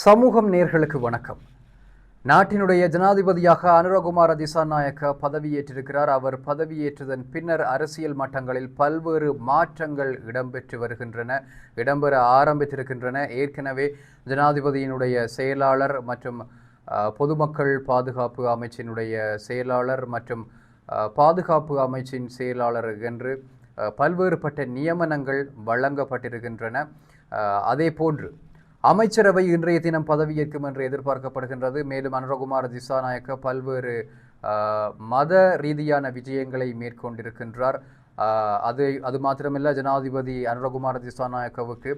சமூகம் நேர்களுக்கு வணக்கம். நாட்டினுடைய ஜனாதிபதியாக அனுரகுமார திசாநாயக்க பதவியேற்றிருக்கிறார். அவர் பதவியேற்றதன் பின்னர் அரசியல் மட்டங்களில் பல்வேறு மாற்றங்கள் இடம்பெற்று வருகின்றன இடம்பெற ஆரம்பித்திருக்கின்றன. ஏற்கனவே ஜனாதிபதியினுடைய செயலாளர் மற்றும் பொதுமக்கள் பாதுகாப்பு அமைச்சினுடைய செயலாளர் மற்றும் பாதுகாப்பு அமைச்சின் செயலாளர் என்று பல்வேறுபட்ட நியமனங்கள் வழங்கப்பட்டிருக்கின்றன. அதே போன்று அமைச்சரவை இன்றைய தினம் பதவியேற்கும் என்று எதிர்பார்க்கப்படுகின்றது. மேலும் அனுரகுமார திசாநாயக்க பல்வேறு மத ரீதியான விஜயங்களை மேற்கொண்டிருக்கின்றார். அது அது மாத்திரமல்ல ஜனாதிபதி அனுரகுமார திசாநாயக்கவுக்கு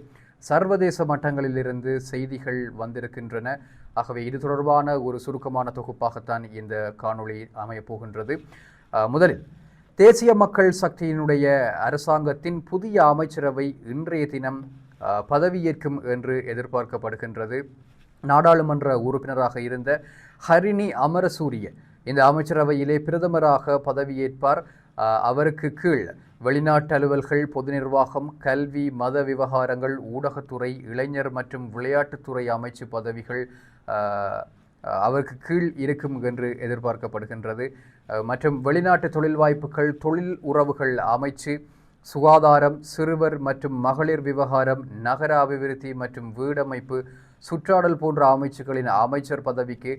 சர்வதேச மட்டங்களிலிருந்து செய்திகள் வந்திருக்கின்றன. ஆகவே இது தொடர்பான ஒரு சுருக்கமான தொகுப்பாகத்தான் இந்த காணொளி அமையப் போகின்றது முதலில் தேசிய மக்கள் சக்தியினுடைய அரசாங்கத்தின் புதிய அமைச்சரவை இன்றைய தினம் பதவியேற்கும் என்று எதிர்பார்க்கப்படுகின்றது. நாடாளுமன்ற உறுப்பினராக இருந்த ஹரிணி அமரசூரிய இந்த அமைச்சரவையிலே பிரதமராக பதவியேற்பார் அவருக்கு கீழ் வெளிநாட்டு அலுவல்கள் பொது நிர்வாகம் கல்வி மத விவகாரங்கள் ஊடகத்துறை இளைஞர் மற்றும் விளையாட்டுத்துறை அமைச்சு பதவிகள் அவருக்கு கீழ் இருக்கும் என்று எதிர்பார்க்கப்படுகின்றது. மற்றும் வெளிநாட்டு தொழில் வாய்ப்புகள் தொழில் உறவுகள் அமைச்சு சுகாதாரம் சிறுவர் மற்றும் மகளிர் விவகாரம் நகர அபிவிருத்தி மற்றும் வீடமைப்பு சுற்றாடல் போன்ற அமைச்சுகளின் அமைச்சர் பதவிக்கு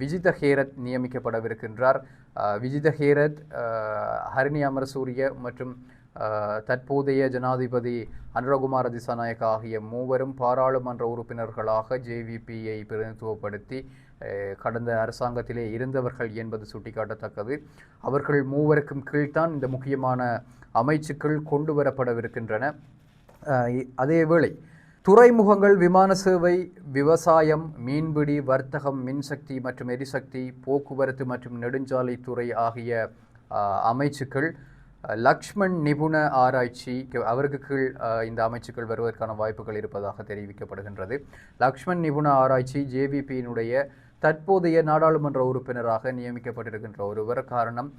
விஜித ஹேரத் நியமிக்கப்படவிருக்கின்றார். விஜித ஹேரத் ஹரிணி அமரசூரிய மற்றும் தற்போதைய ஜனாதிபதி அனுரகுமார திசாநாயக்க ஆகிய மூவரும் பாராளுமன்ற உறுப்பினர்களாக ஜேவிபியை பிரதிநிதித்துவப்படுத்தி கடந்த அரசாங்கத்திலே இருந்தவர்கள் என்பது சுட்டிக்காட்டத்தக்கது. அவர்கள் மூவருக்கும் கீழ்தான் இந்த முக்கியமான அமைச்சுக்கள் கொண்டு வரப்படவிருக்கின்றன அதேவேளை துறைமுகங்கள் விமான சேவை விவசாயம் மீன்பிடி வர்த்தகம் மின்சக்தி மற்றும் எரிசக்தி போக்குவரத்து மற்றும் நெடுஞ்சாலைத்துறை ஆகிய அமைச்சுக்கள் லக்ஷ்மண் நிபுண ஆராய்ச்சி அவருக்கு கீழ் இந்த அமைச்சுக்கள் வருவதற்கான வாய்ப்புகள் இருப்பதாக தெரிவிக்கப்படுகின்றது. லக்ஷ்மண் நிபுண ஆராய்ச்சி ஜேவிபியினுடைய தற்போதைய நாடாளுமன்ற உறுப்பினராக நியமிக்கப்பட்டிருக்கின்ற ஒருவர். காரணம்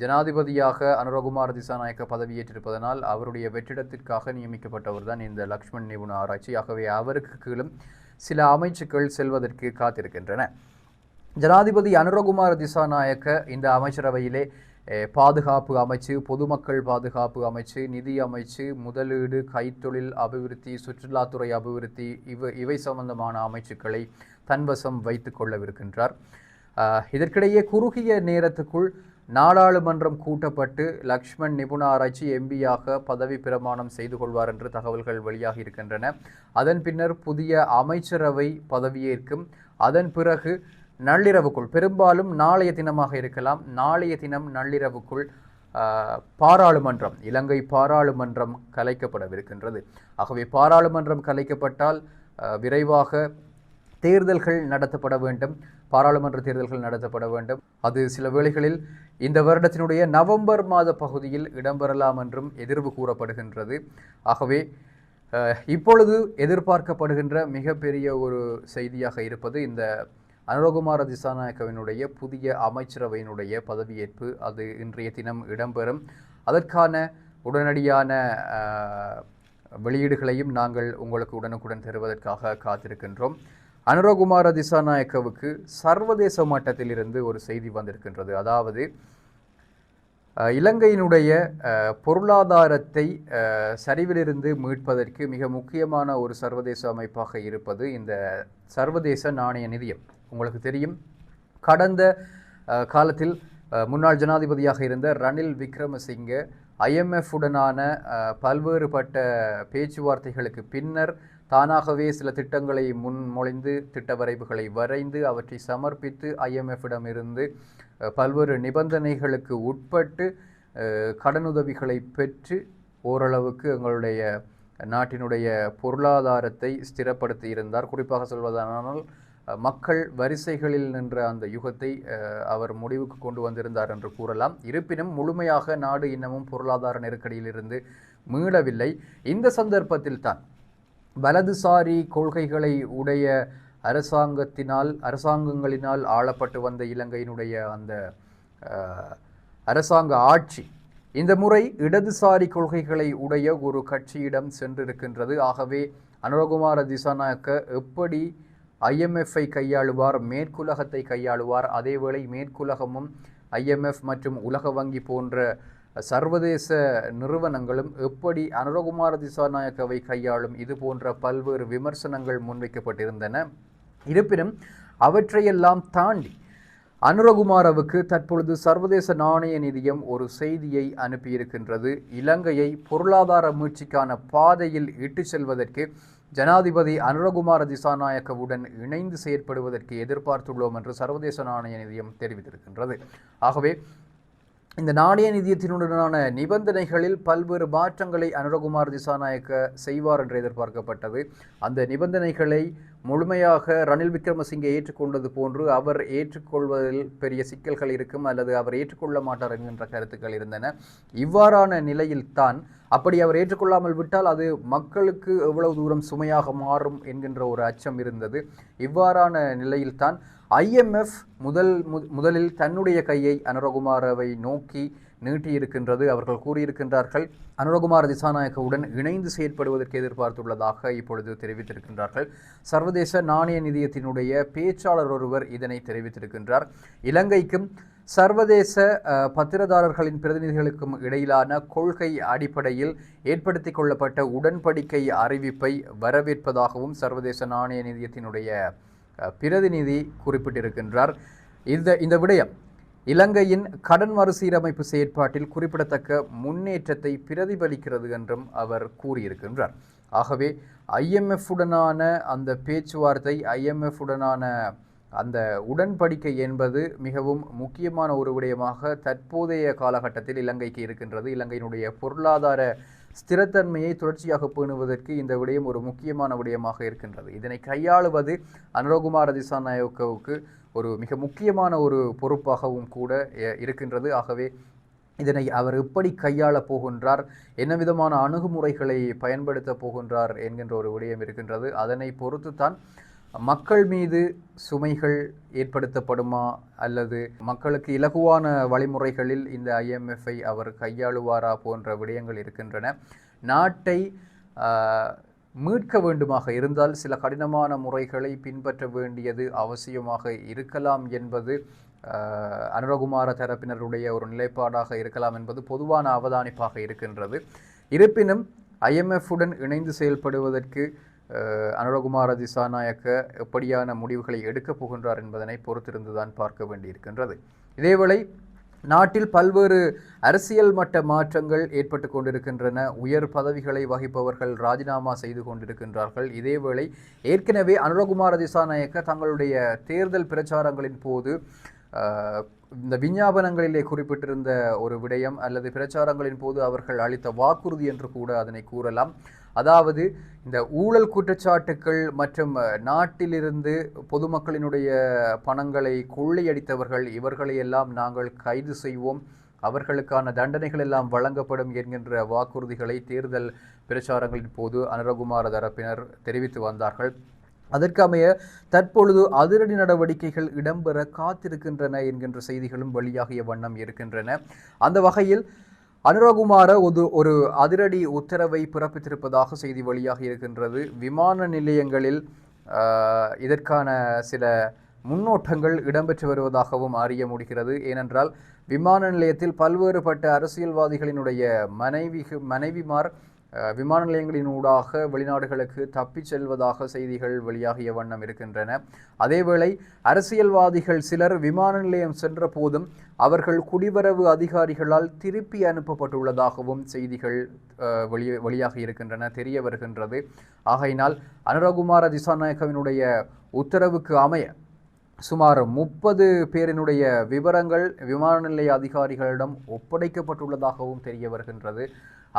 ஜனாதிபதியாக அனுரகுமார் திசாநாயக்க பதவியேற்றிருப்பதனால் அவருடைய வெற்றிடத்திற்காக நியமிக்கப்பட்டவர் தான் இந்த லக்ஷ்மண் நிபுண ஆராய்ச்சி. ஆகவே அவருக்கு கீழும் சில அமைச்சுக்கள் செல்வதற்கு காத்திருக்கின்றன. ஜனாதிபதி அனுரகுமார் திசாநாயக்க இந்த அமைச்சரவையிலே பாதுகாப்பு அமைச்சு பொதுமக்கள் பாதுகாப்பு அமைச்சு நிதி அமைச்சு முதலீடு கைத்தொழில் அபிவிருத்தி சுற்றுலாத்துறை அபிவிருத்தி இவை இவை சம்பந்தமான அமைச்சுக்களை தன்வசம் வைத்து கொள்ளவிருக்கின்றார். இதற்கிடையே குறுகிய நேரத்துக்குள் நாடாளுமன்றம் கூட்டப்பட்டு லக்ஷ்மண் நிபுண ஆராய்ச்சி எம்பியாக பதவி பிரமாணம் செய்து கொள்வார் என்று தகவல்கள் வெளியாகி இருக்கின்றன. அதன் பின்னர் புதிய அமைச்சரவை பதவியேற்கும். அதன் பிறகு நள்ளிரவுக்குள். பெரும்பாலும் நாளைய தினமாக இருக்கலாம். நாளைய தினம் நள்ளிரவுக்குள் பாராளுமன்றம் இலங்கை பாராளுமன்றம் கலைக்கப்படவிருக்கின்றது. ஆகவே பாராளுமன்றம் கலைக்கப்பட்டால் விரைவாக தேர்தல்கள் நடத்தப்பட வேண்டும். பாராளுமன்ற தேர்தல்கள் நடத்தப்பட வேண்டும். அது சில வேளைகளில் இந்த வருடத்தினுடைய நவம்பர் மாத பகுதியில் இடம்பெறலாம் என்றும் எதிர்வு கூறப்படுகின்றது. ஆகவே இப்பொழுது எதிர்பார்க்கப்படுகின்ற மிகப்பெரிய ஒரு செய்தியாக இருப்பது இந்த அனுரகுமார திசாநாயக்கவினுடைய புதிய அமைச்சரவையினுடைய பதவியேற்பு அது இன்றைய தினம் இடம்பெறும். அதற்கான உடனடியான வெளியீடுகளையும் நாங்கள் உங்களுக்கு உடனுக்குடன் தருவதற்காக காத்திருக்கின்றோம். அனுரகுமார திசாநாயக்கவுக்கு சர்வதேச மட்டத்திலிருந்து ஒரு செய்தி வந்திருக்கின்றது. அதாவது இலங்கையினுடைய பொருளாதாரத்தை சரிவிலிருந்து மீட்பதற்கு மிக முக்கியமான ஒரு சர்வதேச அமைப்பாக இருப்பது இந்த சர்வதேச நாணய நிதியம். உங்களுக்கு தெரியும். கடந்த காலத்தில் முன்னாள் ஜனாதிபதியாக இருந்த ரணில் விக்ரமசிங்க ஐஎம்எஃப் உடனான பல்வேறுபட்ட பேச்சுவார்த்தைகளுக்கு பின்னர் தானாகவே சில திட்டங்களை முன்மொழிந்து திட்ட வரைவுகளை வரைந்து அவற்றை சமர்ப்பித்து ஐஎம்எஃபிடமிருந்து பல்வேறு நிபந்தனைகளுக்கு உட்பட்டு கடனுதவிகளை பெற்று ஓரளவுக்கு எங்களுடைய நாட்டினுடைய பொருளாதாரத்தை ஸ்திரப்படுத்தி இருந்தார். குறிப்பாக சொல்வதானால் மக்கள் வரிசைகளில் நின்ற அந்த யுகத்தை அவர் முடிவுக்கு கொண்டு வந்திருந்தார் என்று கூறலாம். இருப்பினும் முழுமையாக நாடு இன்னமும் பொருளாதார நெருக்கடியிலிருந்து மீளவில்லை. இந்த சந்தர்ப்பத்தில் தான் வலதுசாரி கொள்கைகளை உடைய அரசாங்கத்தினால் அரசாங்கங்களினால் ஆளப்பட்டு வந்த இலங்கையினுடைய அந்த அரசாங்க ஆட்சி இந்த முறை இடதுசாரி கொள்கைகளை உடைய ஒரு கட்சியிடம் சென்றிருக்கின்றது. ஆகவே அனுரகுமார திசாநாயக்க எப்படி ஐஎம்எஃப்பை கையாளுவார் மேற்குலகத்தை கையாளுவார். அதேவேளை மேற்குலகமும் ஐஎம்எஃப் மற்றும் உலக வங்கி போன்ற சர்வதேச நிறுவனங்களும் எப்படி அனுரகுமார திசாநாயக்கவை கையாளும் இது போன்ற பல்வேறு விமர்சனங்கள் முன்வைக்கப்பட்டிருந்தன. இருப்பினும் அவற்றையெல்லாம் தாண்டி அனுரகுமாரவுக்கு தற்பொழுது சர்வதேச நாணய நிதியம் ஒரு செய்தியை அனுப்பியிருக்கின்றது. இலங்கையை பொருளாதார மீட்சிக்கான பாதையில் இட்டுச் செல்வதற்கு ஜனாதிபதி அனுரகுமார திசாநாயக்கவுடன் இணைந்து செயற்படுவதற்கு எதிர்பார்த்துள்ளோம் என்று சர்வதேச நாணய நிதியம் தெரிவித்திருக்கின்றது. ஆகவே இந்த நாணய நிதியத்தினுடனான நிபந்தனைகளில் பல்வேறு மாற்றங்களை அனுரகுமார் திசாநாயக்க செய்வார் என்று எதிர்பார்க்கப்பட்டது. அந்த நிபந்தனைகளை முழுமையாக ரணில் விக்ரமசிங்கே ஏற்றுக்கொண்டது போன்று அவர் ஏற்றுக்கொள்வதில் பெரிய சிக்கல்கள் இருக்கும் அல்லது அவர் ஏற்றுக்கொள்ள மாட்டார் என்கின்ற கருத்துக்கள் இருந்தன. இவ்வாறான நிலையில்தான் அப்படி அவர் ஏற்றுக்கொள்ளாமல் விட்டால் அது மக்களுக்கு எவ்வளவு தூரம் சுமையாக மாறும் என்கின்ற ஒரு அச்சம் இருந்தது. இவ்வாறான நிலையில்தான் ஐஎம்எஃப் முதல் முதலில் தன்னுடைய கையை அனுரகுமாரவை நோக்கி நீட்டியிருக்கின்றது. அவர்கள் கூறியிருக்கின்றார்கள் அனுரகுமார் திசாநாயக்கவுடன் இணைந்து செயற்படுவதற்கு எதிர்பார்த்துள்ளதாக இப்பொழுது தெரிவித்திருக்கின்றார்கள். சர்வதேச நாணய நிதியத்தினுடைய பேச்சாளர் ஒருவர் இதனை தெரிவித்திருக்கின்றார். இலங்கைக்கும் சர்வதேச பத்திரதாரர்களின் பிரதிநிதிகளுக்கும் இடையிலான கொள்கை அடிப்படையில் ஏற்படுத்தி கொள்ளப்பட்ட உடன்படிக்கை அறிவிப்பை வரவேற்பதாகவும் சர்வதேச நாணய நிதியத்தினுடைய பிரதிநிதி குறிப்பிட்டிருக்கின்றார். இந்த இந்த விடயம் இலங்கையின் கடன் மறுசீரமைப்பு செயற்பாட்டில் குறிப்பிடத்தக்க முன்னேற்றத்தை பிரதிபலிக்கிறது என்றும் அவர் கூறியிருக்கின்றார். ஆகவே ஐஎம்எஃப் உடனான அந்த பேச்சுவார்த்தை ஐஎம்எஃப் உடனான அந்த உடன்படிக்கை என்பது மிகவும் முக்கியமான ஒரு விடயமாக தற்போதைய காலகட்டத்தில் இலங்கைக்கு இருக்கின்றது. இலங்கையினுடைய பொருளாதார ஸ்திரத்தன்மையை தொடர்ச்சியாக பேணுவதற்கு இந்த விடயம் ஒரு முக்கியமான விடயமாக இருக்கின்றது. இதனை கையாளுவது அனுரகுமார திசாநாயக்கவுக்கு ஒரு மிக முக்கியமான ஒரு பொறுப்பாகவும் கூட இருக்கின்றது. ஆகவே இதனை அவர் எப்படி கையாளப் போகின்றார் என்ன விதமான அணுகுமுறைகளை பயன்படுத்த போகின்றார் என்கின்ற ஒரு விடயம் இருக்கின்றது. அதனை பொறுத்து தான் மக்கள் மீது சுமைகள் ஏற்படுத்தப்படுமா? அல்லது மக்களுக்கு இலகுவான வழிமுறைகளில் இந்த ஐஎம்எஃப்ஐ அவர் கையாளுவாரா போன்ற விடயங்கள் இருக்கின்றன. நாட்டை மீட்க வேண்டுமாக இருந்தால் சில கடினமான முறைகளை பின்பற்ற வேண்டியது அவசியமாக இருக்கலாம் என்பது அனுரகுமார தரப்பினருடைய ஒரு நிலைப்பாடாக இருக்கலாம் என்பது பொதுவான அவதானிப்பாக இருக்கின்றது. இருப்பினும் ஐஎம்எஃப்புடன் இணைந்து செயல்படுவதற்கு அனுரகுமார திசாநாயக்க எப்படியான முடிவுகளை எடுக்கப் போகின்றார் என்பதனை பொறுத்திருந்துதான் பார்க்க வேண்டியிருக்கின்றது. இதேவேளை நாட்டில் பல்வேறு அரசியல் மட்ட மாற்றங்கள் ஏற்பட்டு கொண்டிருக்கின்றன. உயர் பதவிகளை வகிப்பவர்கள் ராஜினாமா செய்து கொண்டிருக்கின்றார்கள். இதேவேளை ஏற்கனவே அனுரகுமார திசாநாயக்க தங்களுடைய தேர்தல் பிரச்சாரங்களின் போது இந்த விஞ்ஞாபனங்களிலே குறிப்பிட்டிருந்த ஒரு விடயம் அல்லது பிரச்சாரங்களின் போது அவர்கள் அளித்த வாக்குறுதி என்று கூட அதனை கூறலாம். அதாவது இந்த ஊழல் குற்றச்சாட்டுக்கள் மற்றும் நாட்டிலிருந்து பொதுமக்களினுடைய பணங்களை கொள்ளையடித்தவர்கள் இவர்களை எல்லாம் நாங்கள் கைது செய்வோம். அவர்களுக்கான தண்டனைகள் எல்லாம் வழங்கப்படும் என்கின்ற வாக்குறுதிகளை தேர்தல் பிரச்சாரங்களின் போது அனுரகுமார தரப்பினர் தெரிவித்து வந்தார்கள். அதற்கமைய தற்பொழுது அதிரடி நடவடிக்கைகள் இடம்பெற காத்திருக்கின்றன என்கின்ற செய்திகளும் வெளியாகிய வண்ணம் இருக்கின்றன. அந்த வகையில் அனுரகுமார ஒரு ஒரு அதிரடி உத்தரவை பிறப்பித்திருப்பதாக செய்தி வெளியாக இருக்கின்றது. விமான நிலையங்களில் இதற்கான சில முன்னோட்டங்கள் இடம்பெற்று வருவதாகவும் அறிய முடிகிறது. ஏனென்றால் விமான நிலையத்தில் பல்வேறுபட்ட அரசியல்வாதிகளினுடைய மனைவி மனைவிமார் விமான நிலையங்களினூடாக வெளிநாடுகளுக்கு தப்பிச் செல்வதாக செய்திகள் வெளியாகிய வண்ணம் இருக்கின்றன. அதேவேளை அரசியல்வாதிகள் சிலர் விமான நிலையம் சென்ற போதும் அவர்கள் குடிவரவு அதிகாரிகளால் திருப்பி அனுப்பப்பட்டுள்ளதாகவும் செய்திகள் வெளி வெளியாகி இருக்கின்றன தெரிய வருகின்றது. ஆகையினால் அனுரகுமார திசாநாயக்கவினுடைய உத்தரவுக்கு அமைய சுமார் முப்பது பேரினுடைய விவரங்கள் விமான நிலைய அதிகாரிகளிடம் ஒப்படைக்கப்பட்டுள்ளதாகவும் தெரிய வருகின்றது.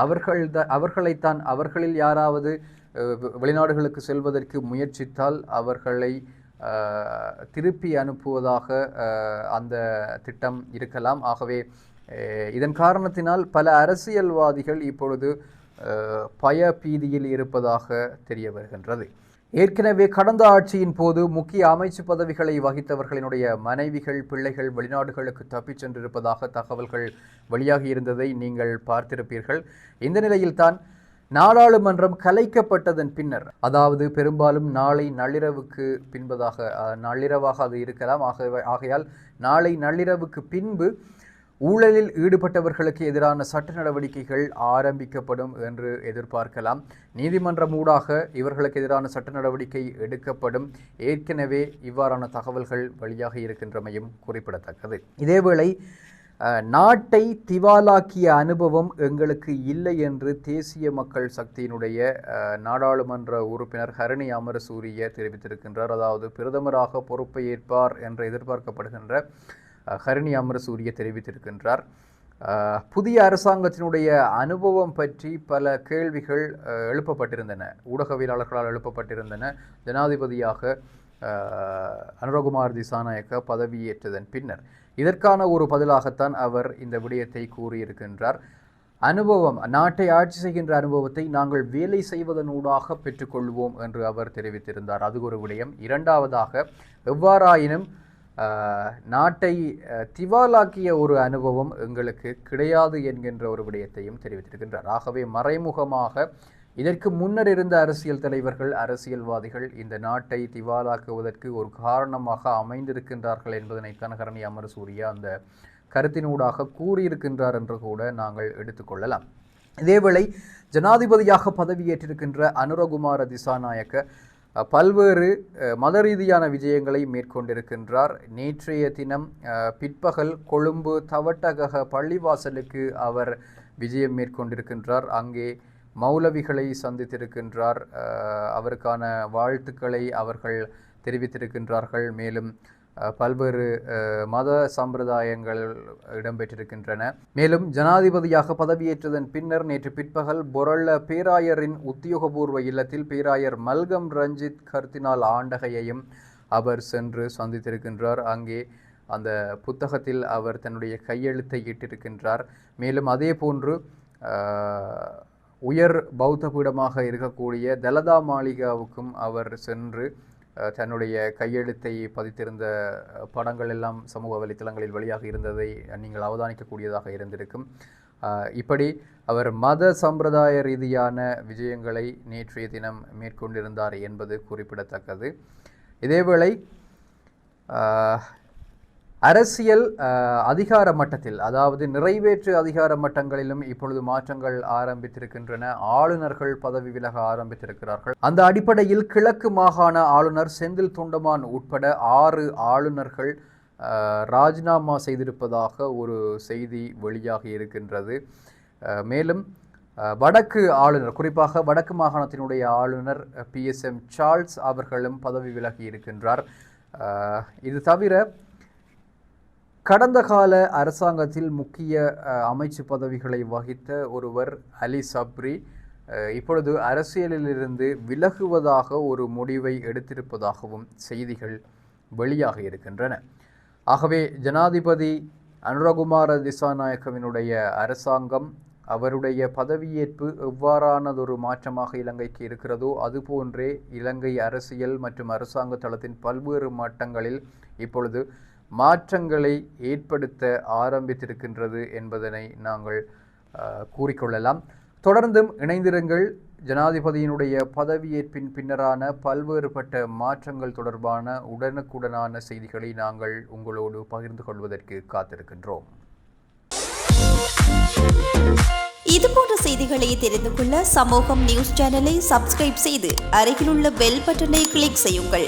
அவர்கள் அவர்களைத்தான் அவர்களில் யாராவது வெளிநாடுகளுக்கு செல்வதற்கு முயற்சித்தால் அவர்களை திருப்பி அனுப்புவதாக அந்த திட்டம் இருக்கலாம். ஆகவே இதன் காரணத்தினால் பல அரசியல்வாதிகள் இப்பொழுது பய பீதியில் இருப்பதாக தெரிய வருகின்றது. ஏற்கனவே கடந்த ஆட்சியின் போது முக்கிய அமைச்சு பதவிகளை வகித்தவர்களினுடைய மனைவிகள் பிள்ளைகள் வெளிநாடுகளுக்கு தப்பிச் சென்றிருப்பதாக தகவல்கள் வெளியாகி இருந்ததை நீங்கள் பார்த்திருப்பீர்கள். இந்த நிலையில்தான் நாடாளுமன்றம் கலைக்கப்பட்டதன் பின்னர் அதாவது பெரும்பாலும் நாளை நள்ளிரவுக்கு பின்பதாக நள்ளிரவாக அது இருக்கலாம். ஆகவே ஆகையால் நாளை நள்ளிரவுக்கு பின்பு ஊழலில் ஈடுபட்டவர்களுக்கு எதிரான சட்ட நடவடிக்கைகள் ஆரம்பிக்கப்படும் என்று எதிர்பார்க்கலாம். நீதிமன்றம் ஊடாக இவர்களுக்கு எதிரான சட்ட நடவடிக்கை எடுக்கப்படும். ஏற்கனவே இவ்வாறான தகவல்கள் வழியாக இருக்கின்றமையும் குறிப்பிடத்தக்கது. இதேவேளை நாட்டை திவாலாக்கிய அனுபவம் எங்களுக்கு இல்லை என்று தேசிய மக்கள் சக்தியினுடைய நாடாளுமன்ற உறுப்பினர் ஹரணி அமரசூரிய தெரிவித்திருக்கின்றார். அதாவது பிரதமராக பொறுப்பை ஏற்பார் என்று எதிர்பார்க்கப்படுகின்ற ஹரிணி அமரசூரிய தெரிவித்திருக்கின்றார். புதிய அரசாங்கத்தினுடைய அனுபவம் பற்றி பல கேள்விகள் எழுப்பப்பட்டிருந்தன. ஊடகவியலாளர்களால் எழுப்பப்பட்டிருந்தன. ஜனாதிபதியாக அனுரகுமார் திசாநாயக்க பதவியேற்றதன் பின்னர். இதற்கான ஒரு பதிலாகத்தான் அவர் இந்த விடயத்தை கூறியிருக்கின்றார். அனுபவம் நாட்டை ஆட்சி செய்கின்ற அனுபவத்தை நாங்கள் வேலை செய்வதனூடாக பெற்றுக்கொள்வோம் என்று அவர் தெரிவித்திருந்தார். அது ஒரு விடயம். இரண்டாவதாக எவ்வாறாயினும் நாட்டை திவாலாக்கிய ஒரு அனுபவம் எங்களுக்கு கிடையாது என்கின்ற ஒரு விடயத்தையும் தெரிவித்திருக்கின்றார். ஆகவே மறைமுகமாக இதற்கு முன்னர் இருந்த அரசியல் தலைவர்கள் அரசியல்வாதிகள் இந்த நாட்டை திவாலாக்குவதற்கு ஒரு காரணமாக அமைந்திருக்கின்றார்கள் என்பதனை கனகரணி அமரசூரியா அந்த கருத்தினூடாக கூறியிருக்கின்றார் என்று கூட நாங்கள் எடுத்துக்கொள்ளலாம் இதேவேளை ஜனாதிபதியாக பதவியேற்றிருக்கின்ற அனுரகுமார திசாநாயக்க பல்வேறு மத ரீதியான விஜயங்களை மேற்கொண்டிருக்கின்றார். நேற்றைய தினம் பிற்பகல் கொழும்பு தவட்டகக பள்ளிவாசலுக்கு அவர் விஜயம் மேற்கொண்டிருக்கின்றார். அங்கே மௌலவிகளை சந்தித்திருக்கின்றார். அவருக்கான வாழ்த்துக்களை அவர்கள் தெரிவித்திருக்கின்றார்கள். மேலும் பல்வேறு மத சம்பிரதாயங்கள் இடம்பெற்றிருக்கின்றன. மேலும் ஜனாதிபதியாக பதவியேற்றதன் பின்னர் நேற்று பிற்பகல் பொரள்ள பேராயரின் உத்தியோகபூர்வ இல்லத்தில் பேராயர் மல்கம் ரஞ்சித் கர்த்தினால் ஆண்டகையையும் அவர் சென்று சந்தித்திருக்கின்றார். அங்கே அந்த புத்தகத்தில் அவர் தன்னுடைய கையெழுத்தை இட்டிருக்கின்றார். மேலும் அதே போன்று உயர் பௌத்த பீடமாக இருக்கக்கூடிய தலதா மாளிகாவுக்கும் அவர் சென்று தன்னுடைய கையெழுத்தை பதித்திருந்த படங்கள் எல்லாம் சமூக வலைத்தளங்களில் வெளியாக இருந்ததை நீங்கள் அவதானிக்கக்கூடியதாக இருந்திருக்கும். இப்படி அவர் மத சம்பிரதாய ரீதியான விஜயங்களை நேற்றைய தினம் மேற்கொண்டிருந்தார் என்பது குறிப்பிடத்தக்கது. இதேவேளை அரசியல் அதிகார மட்டத்தில் அதாவது நிறைவேற்று அதிகார மட்டங்களிலும் இப்பொழுது மாற்றங்கள் ஆரம்பித்திருக்கின்றன. ஆளுநர்கள் பதவி விலக ஆரம்பித்திருக்கிறார்கள். அந்த அடிப்படையில் கிழக்கு மாகாண ஆளுநர் செந்தில் தொண்டமான் உட்பட ஆறு ஆளுநர்கள் ராஜினாமா செய்திருப்பதாக ஒரு செய்தி வெளியாகி இருக்கின்றது. மேலும் வடக்கு ஆளுநர் குறிப்பாக வடக்கு மாகாணத்தினுடைய ஆளுநர் பிஎஸ்எம் சார்ல்ஸ் அவர்களும் பதவி விலகி இருக்கின்றார். இது தவிர கடந்த கால அரசாங்கத்தில் முக்கிய அமைச்சு பதவிகளை வகித்த ஒருவர் அலி சப்ரி இப்பொழுது அரசியலிலிருந்து விலகுவதாக ஒரு முடிவை எடுத்திருப்பதாகவும் செய்திகள் வெளியாக இருக்கின்றன. ஆகவே ஜனாதிபதி அனுரகுமார திசாநாயக்கவினுடைய அரசாங்கம் அவருடைய பதவியேற்பு எவ்வாறானதொரு மாற்றமாக இலங்கைக்கு இருக்கிறதோ அதுபோன்றே இலங்கை அரசியல் மற்றும் அரசாங்க தளத்தின் பல்வேறு மட்டங்களில் இப்பொழுது மாற்றங்களை ஏற்படுத்த ஆரம்பித்திருக்கின்றது என்பதனை நாங்கள் கூறிக்கொள்ளலாம். தொடர்ந்தும் இணைந்திருங்கள். ஜனாதிபதியினுடைய பதவியேற்பின் பின்னரான பல்வேறுபட்ட மாற்றங்கள் தொடர்பான உடனுக்குடனான செய்திகளை நாங்கள் உங்களோடு பகிர்ந்து கொள்வதற்கு காத்திருக்கின்றோம். இது போன்ற செய்திகளை தெரிந்து கொள்ள சமூகம் நியூஸ் சேனலை சப்ஸ்கிரைப் செய்து அருகிலுள்ள பெல் பட்டனை கிளிக் செய்யுங்கள்.